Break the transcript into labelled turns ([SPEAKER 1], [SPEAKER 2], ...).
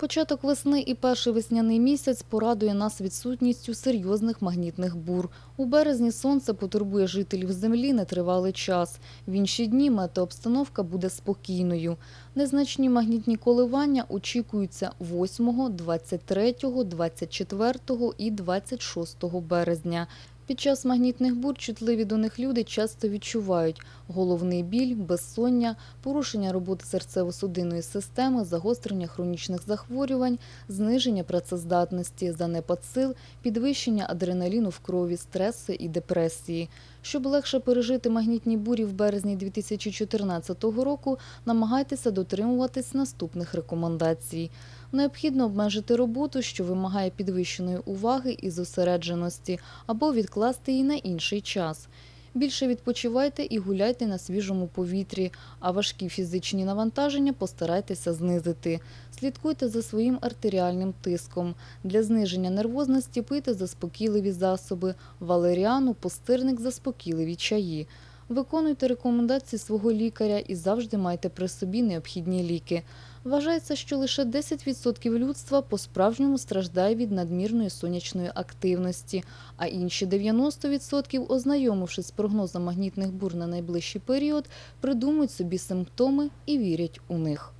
[SPEAKER 1] Початок весни і перший весняний місяць порадує нас відсутністю серйозних магнітних бур. У березні сонце потурбує жителів землі нетривалий час. В інші дні метеообстановка буде спокійною. Незначні магнітні коливання очікуються 8, 23, 24 і 26 березня. Під час магнітних бур чутливі до них люди часто відчувають головний біль, безсоння, порушення роботи серцево-судинної системи, загострення хронічних захворювань, зниження працездатності, занепад сил, підвищення адреналіну в крові, стреси і депресії. Щоб легше пережити магнітні бурі в березні 2014 року, намагайтеся дотримуватись наступних рекомендацій. Необхідно обмежити роботу, що вимагає підвищеної уваги і зосередженості, або відкласти її на інший час. Більше відпочивайте і гуляйте на свіжому повітрі, а важкі фізичні навантаження постарайтеся знизити. Слідкуйте за своїм артеріальним тиском. Для зниження нервозності пийте заспокійливі засоби, валеріану, пустирник, заспокійливі чаї. Виконуйте рекомендації свого лікаря і завжди майте при собі необхідні ліки. Вважається, що лише 10% людства по-справжньому страждає від надмірної сонячної активності, а інші 90%, ознайомившись з прогнозом магнітних бур на найближчий період, придумують собі симптоми і вірять у них.